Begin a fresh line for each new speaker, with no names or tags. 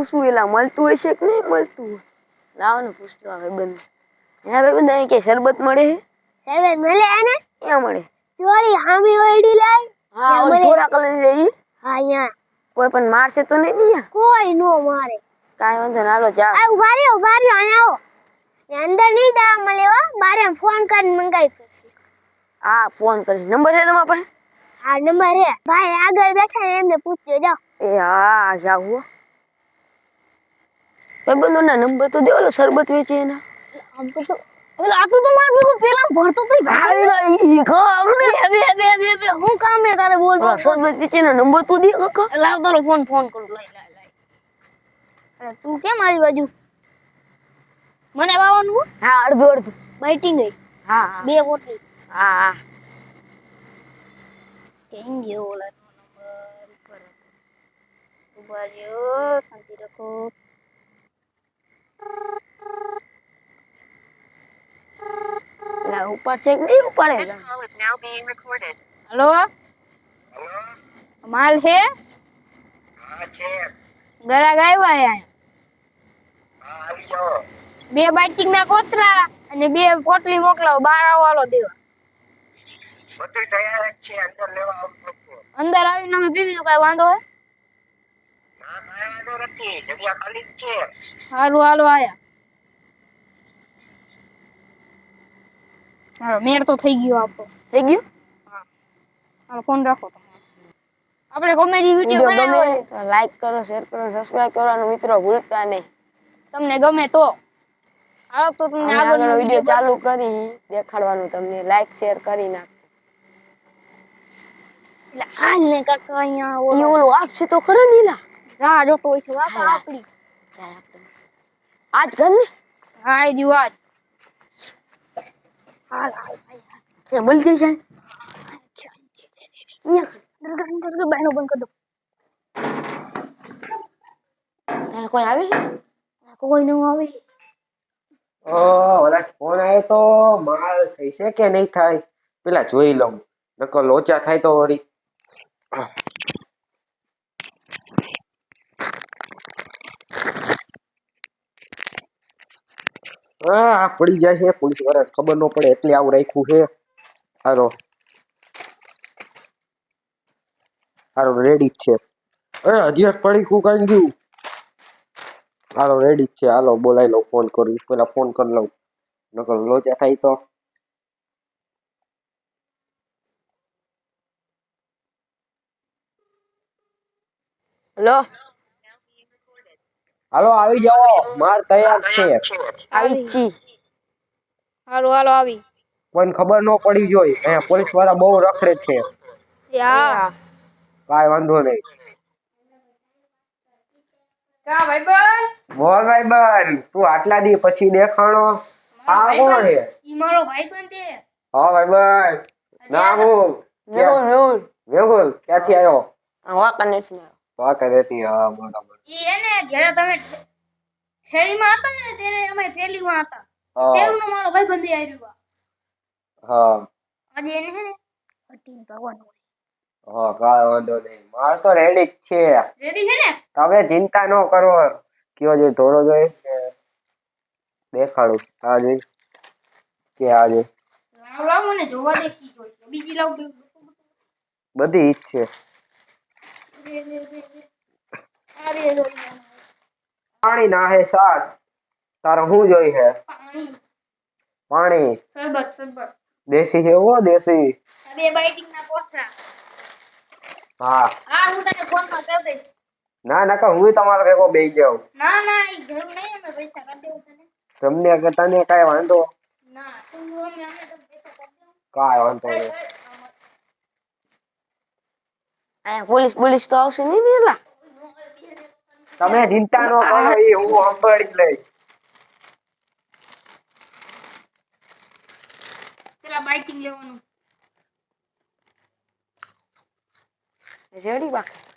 પૂછવું એલા મળતું હોય છે કે નહીં મળતું હોય? લાવો પૂછતો આવે બંધ. હા ભાઈ બંધ કે શરબત મળે છે
હવે મળે આને?
ક્યાં મળે?
ચોરી હામી ઓઈડી લાય?
હા ઓલ થોડા કલર જઈ
હા અહીંયા
કોઈ પણ મારશે તો નહીં દિયા
કોઈ નો મારે.
કાંઈ વાંધો ના હાલો જા
આ ઊભા રહ્યો ઊભા રહ્યો અહીંયા આવો. અંદર નહીં દાવા મળે હો બારે ફોન કરીને મંગાવી પછી
હા ફોન કરીશ. નંબર છે તમારા પાસે?
હા નંબર હે ભાઈ આગળ બેઠા ને એમને પૂછજો જાઓ.
એ હા જાવ હો ભાઈ નંબર તો દે ઓલો શરબત વેચે એના.
આમ તો તો ઓલા આ તો તો ભેગું પેલા ભણતો તો
હા, ઈ ખબર ને.
બે બે બે બે હું કામ હે તારે બોલ
શરબત વેચે નંબર તો દે કાકા.
લાવ તારો ફોન ફોન કરું. લઈ લઈ લઈ. અરે તું કેમ મારી બાજુ? મને વાવાનું હા.
અડધું અડધું.
બાઇટિંગ ગઈ.
હા
બે કોટલી
હા હા.
કેમ ગયો ઓલા નંબર ઉપર હતો ઊભા શાંતિ રાખો.
ઉપર છે કે નહીં ઉપાડે?
હેલો? માલ હે? ગરા ગાયવા આયા બે બાઈટિંગ ના કોતરા અને બે પોટલી મોકલાવો બાર વાળો દેવા.
બધું તૈયાર જ છે અંદર લેવા આવતો છો.
અંદર આવીને અમે પીવી તો કઈ વાંધો
હે સારું છે.
હાલો આયા. હાલો મેળ તો થઈ ગયો આપો.
થઈ ગયું?
હાલો ફોન રાખો આપણે કોમેડી વીડિયો બનાવ્યો
તો લાઈક કરો શેર કરો સબસ્ક્રાઇબ કરવાનું મિત્રો ભૂલતા નહીં.
તમને ગમે તો. આવો તો તમને
અમે આગળ
આગળ
વીડિયો ચાલુ કરી દેખાડવાનું તમને. લાઈક શેર કરી નાખજો.
એટલે આજ ને કાકા અહીંયા ઓલો
આપશે તો ખરો નીલા
રાહ જોતો હોય છે
હા. આપણે. આજ ઘર ને
હા એ હાલ
મળી જાય અહીંયા
દરગાહની દરગાહ બંધ કરી દો
કોઈ આવે
કોઈ નું આવે?
ઓલા ફોન આવ્યો તો, માલ થઈ છે કે નહીં થાય? પેલા જોઈ લઉં. નકર લોચા થાય તો વળી. આ પડી જાય છે, પોલીસવાળા ખબર ન પડે એટલે આવું રાખ્યું છે. હારો હારો રેડી છે. અરે હજી પડી કું કઈ ગયું. હાલો રેડી છે. હાલો, બોલાવી લઉં ફોન કરું. પેલા ફોન કરી લઉં. નકર લોચા થાય તો.
હેલો.
હાલો આવી જાઓ. માર તૈયાર છે.
આવી છી.
હાલો હાલો આવી.
કોઈને ખબર ન પડી જોઈ. અહીંયા પોલીસવાળા બહુ રખડે છે.
યા.
કાંઈ વાંધો નહીં.
કા ભાઈ બન
બોલ ભાઈ બન તું આટલા દી પછી દેખાણો? આ કોણ છે
ઈ મારો ભાઈ બન તે
હા ભાઈ બન ના હું
મેહુલ મેહુલ
મેહુલ ક્યાંથી આવ્યો?
આ વાંકાનેરથી આવ્યો.
વાંકે હા બરાબર.
ઈ એને ઘરે તમે ફેરીમાં હતા ને ત્યારે અમે ફેરીમાં હતા.
હા.
મારો ભાઈ બંધી આવ્યો
હા.
આજે એને હે ને હટીને ભગવાન
હા કાંઈ વાંધો નહીં. માર તો રેડી જ છે.
રેડી છે ને?
તમે ચિંતા ન કરો. કયો જે ધોરો જોઈ કે દેખાડું. આ જોઈ. કે આ જોઈ.
લાવ લાવ મને જોવા દે કી જોઈ. બીજી લાવ.
બધી ઈચ્છે. છે પાણી ના હે સાસ તારે શું જોઈ હે
પાણી.
સરબત
શરબત
દેશી છે ઓ દેશી.
આ બે બાઇટિંગ ના પોથરા
હા.
હા હું તને ફોનમાં કરી દઈશ.
ના કા હું તમારા ભેગો બે જાઉં.
ના ના ઈ ઘર નહીં અમે પૈસા કરી દેવું તને.
તમને કે તને કાંઈ વાંધો?
ના તું અમે અમે તને પૈસા કરી દેવું.
કાંઈ વાંધો નહીં.
કઈ.
પોલીસ પોલીસ તો આવશે નહીં ને એલા?
તમે ચિંતા ન કરો એ હું સંભાળી લઈશ.
પેલા બાઇટિંગ લેવાનું.
રેડી બાકી.